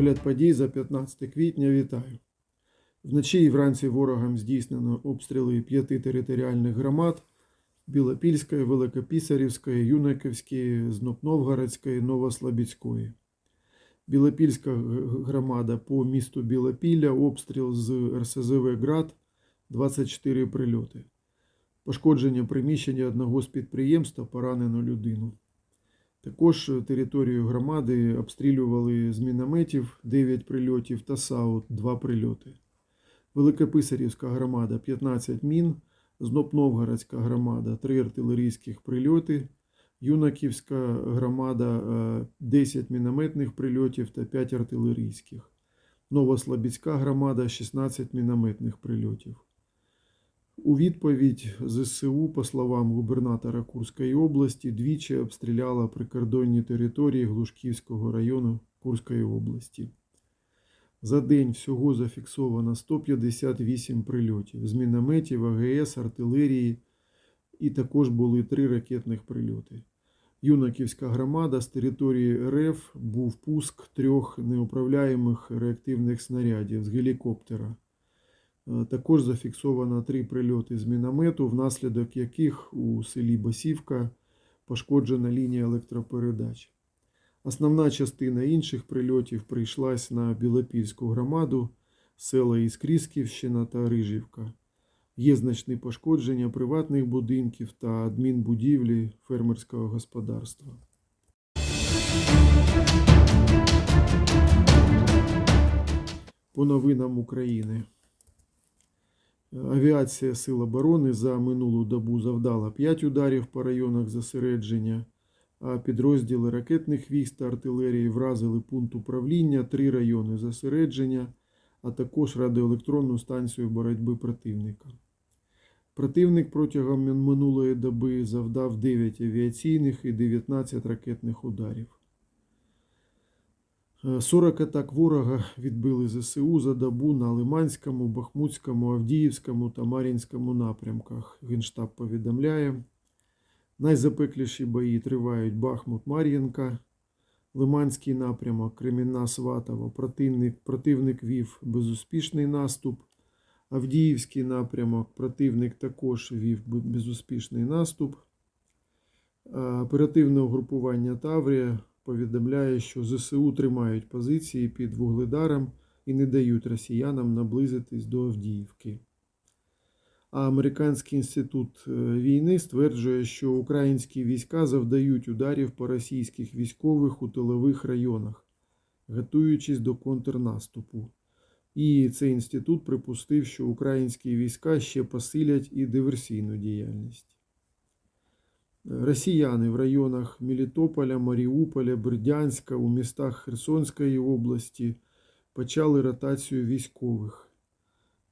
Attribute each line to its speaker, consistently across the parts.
Speaker 1: Огляд подій за 15 квітня вітаю. Вночі і вранці ворогам здійснено обстріли п'яти територіальних громад Білопільської, Великопісарівської, Юнаковської, Знопновгородської, Новослобідської. Білопільська громада по місту Білопілля, обстріл з РСЗВ Град, 24 прильоти. Пошкодження приміщення одного з підприємств, поранено людину. Також територію громади обстрілювали з мінометів 9 прильотів та САУ 2 прильоти. Великописарівська громада 15 мін, Знопновгородська громада 3 артилерійських прильоти, Юнаківська громада е, 10 мінометних прильотів та 5 артилерійських. Новослобідська громада 16 мінометних прильотів. У відповідь ЗСУ, по словам губернатора Курської області, двічі обстріляла прикордонні території Глушківського району Курської області. За день всього зафіксовано 158 прильотів з мінометів, АГС, артилерії і також були три ракетних прильоти. Юнаківська громада з території РФ був пуск трьох неуправляємих реактивних снарядів з гелікоптера. Е, Також зафіксовано три прильоти з міномету, внаслідок яких у селі Басівка пошкоджена лінія електропередач. Основна частина інших прильотів прийшлась на Білопільську громаду, села Іскрісківщина та Рижівка. Є значні пошкодження приватних будинків та адмінбудівлі фермерського господарства. По новинам України. Авіація Сил оборони за минулу добу завдала 5 ударів по районах зосередження, а підрозділи ракетних військ та артилерії вразили пункт управління, 3 райони зосередження, а також радіоелектронну станцію боротьби противника. Противник протягом минулої доби завдав 9 авіаційних і 19 ракетних ударів. Е, 40 атак ворога відбили ЗСУ за добу на Лиманському, Бахмутському, Авдіївському та Мар'їнському напрямках. Генштаб повідомляє. Найзапекліші бої тривають Бахмут Мар'їнка, Лиманський напрямок, Кремінна Сватово. Противник, противник вів безуспішний наступ. Авдіївський напрямок противник також вів безуспішний наступ. Оперативне угрупування Таврія повідомляє, що ЗСУ тримають позиції під Вугледаром і не дають росіянам наблизитись до Авдіївки. А Американський інститут е, війни стверджує, що українські війська завдають ударів по російських військових у тилових районах, готуючись до контрнаступу. І цей інститут припустив, що українські війська ще посилять і диверсійну діяльність. Росіяни в районах Мелітополя, Маріуполя, Бердянська, у містах Херсонської області почали ротацію військових.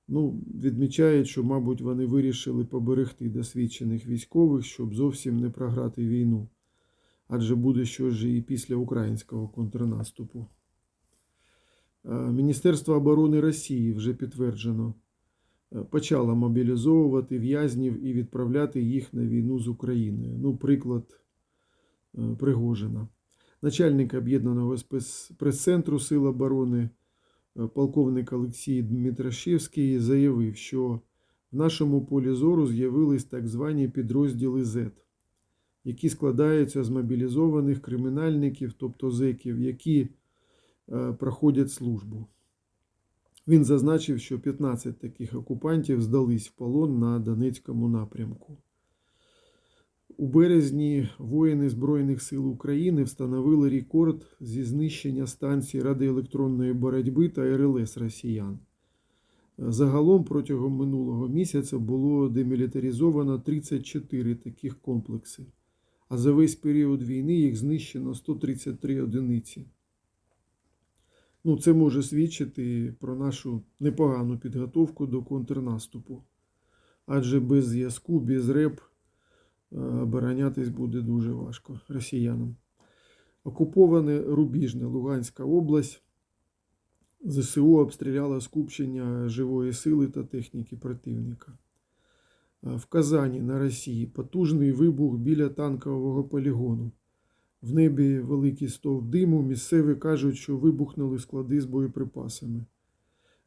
Speaker 1: Ну, відмічають, що, мабуть, вони вирішили поберегти досвідчених військових, щоб зовсім не програти війну. Адже буде що ж і після українського контрнаступу. Е, Міністерство оборони Росії вже підтверджено е, почало мобілізовувати в'язнів і відправляти їх на війну з Україною. Ну, приклад е, Пригожина. Начальник об'єднаного прес-центру Сил оборони е, полковник Олексій Дмитрашевський заявив, що в нашому полі зору з'явились так звані підрозділи Z, які складаються з мобілізованих кримінальників, тобто зеків, які проходять службу. Він зазначив, що 15 таких окупантів здались в полон на Донецькому напрямку. У березні воїни Збройних сил України встановили рекорд зі знищення станцій радіоелектронної боротьби та РЛС росіян. Загалом протягом минулого місяця було демілітаризовано 34 таких комплекси, а за весь період війни їх знищено 133 одиниці. Ну, це може свідчити про нашу непогану підготовку до контрнаступу. Адже без зв'язку, без реп е, оборонятись буде дуже важко росіянам. Окуповане Рубіжне, Луганська область. ЗСУ обстріляла скупчення живої сили та техніки противника. Е, В Казані на Росії потужний вибух біля танкового полігону. В небі великий стовп диму. Місцеві кажуть, що вибухнули склади з боєприпасами.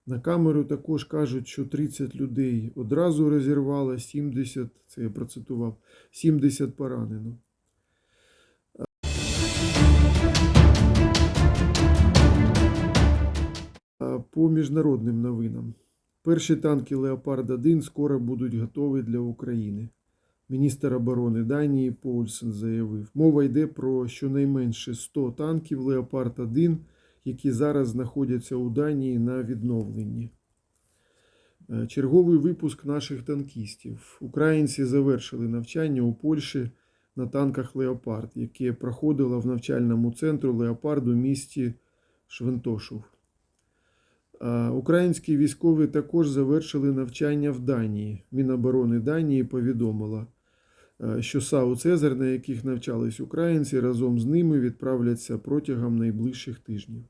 Speaker 1: На камеру також кажуть, що 30 людей одразу розірвало, 70, це я процитував, 70 поранено. По міжнародним новинам. Перші танки Леопард 1 скоро будуть готові для України. Міністр оборони Данії Поульсен заявив, мова йде про щонайменше 100 танків Леопард 1 які зараз знаходяться у Данії на відновленні. Е, Черговий випуск наших танкістів. Українці завершили навчання у Польщі на танках Леопард, яке проходило в навчальному центру Леопард у місті Швентошув. Е, Українські військові також завершили навчання в Данії. Міноборони Данії повідомила, що САУ Цезар, на яких навчались українці, разом з ними відправляться протягом найближчих тижнів.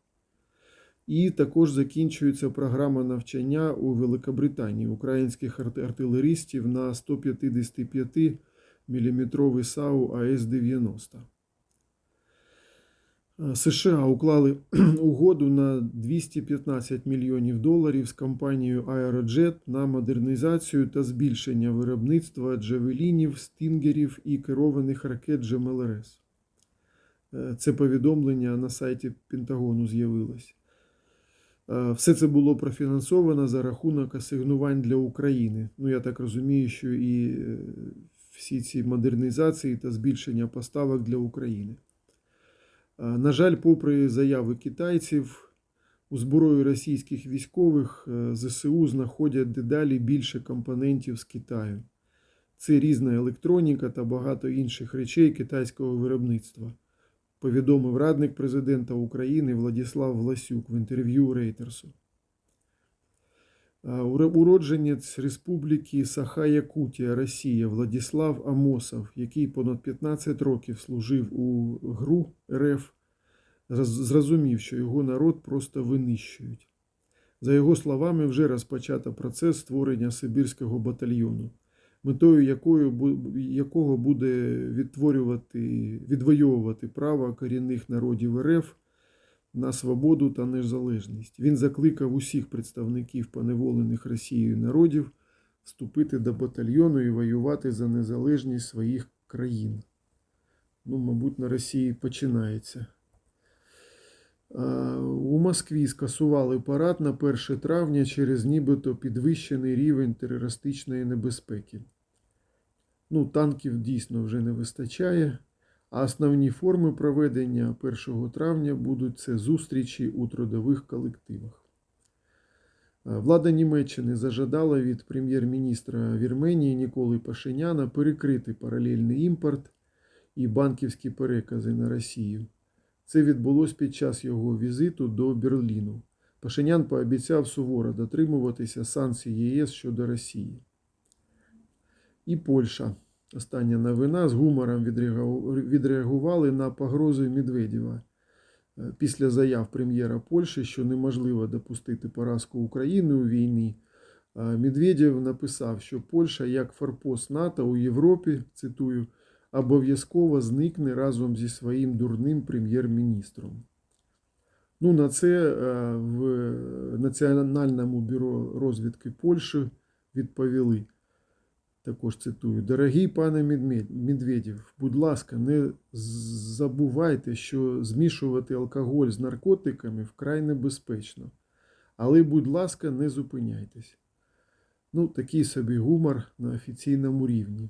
Speaker 1: І також закінчується програма навчання у Великобританії українських арт- артилеристів на 155 мм САУ АС-90. США уклали угоду на 215 мільйонів доларів з компанією Aerojet на модернізацію та збільшення виробництва джавелінів, стінгерів і керованих ракет GMLRS. Е, Це повідомлення на сайті Пентагону з'явилось. Е, Все це було профінансовано за рахунок асигнувань для України. Ну, я так розумію, що і е, всі ці модернізації та збільшення поставок для України. Е, На жаль, попри заяви китайців, у зброї російських військових е, ЗСУ знаходять дедалі більше компонентів з Китаю. Це різна електроніка та багато інших речей китайського виробництва, повідомив радник президента України Владислав Власюк в інтерв'ю Рейтерсу. Уродженець Республіки Саха-Якутія, Росія Владислав Амосов, який понад 15 років служив у ГРУ РФ, зрозумів, що його народ просто винищують. За його словами, вже розпочато процес створення Сибірського батальйону, метою якою, якого буде відтворювати, відвоювати право корінних народів РФ на свободу та незалежність. Він закликав усіх представників поневолених Росією народів вступити до батальйону і воювати за незалежність своїх країн. Ну, мабуть, на Росії починається. У Москві скасували парад на 1 травня через нібито підвищений рівень терористичної небезпеки. Ну, танків дійсно вже не вистачає. А основні форми проведення 1 травня будуть це зустрічі у трудових колективах. Е, Влада Німеччини зажадала від прем'єр-міністра Вірменії Ніколи Пашиняна перекрити паралельний імпорт і банківські перекази на Росію. Це відбулось під час його візиту до Берліну. Пашинян пообіцяв суворо дотримуватися санкцій ЄС щодо Росії. І Польща. Остання новина з гумором відреагували на погрози Медведєва Е, після заяв прем'єра Польщі, що неможливо допустити поразку України у війні. е, Медведєв написав, що Польща як форпост НАТО у Європі, цитую, обов'язково зникне разом зі своїм дурним прем'єр-міністром. Ну, на це е, в Національному бюро розвідки Польщі відповіли. Також цитую: Дорогий пане Медведів, будь ласка, не забувайте, що змішувати алкоголь з наркотиками вкрай небезпечно. Але, будь ласка, не зупиняйтесь. Ну, такий собі гумор на офіційному рівні.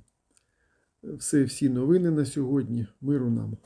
Speaker 1: Все, всі новини на сьогодні. Миру нам.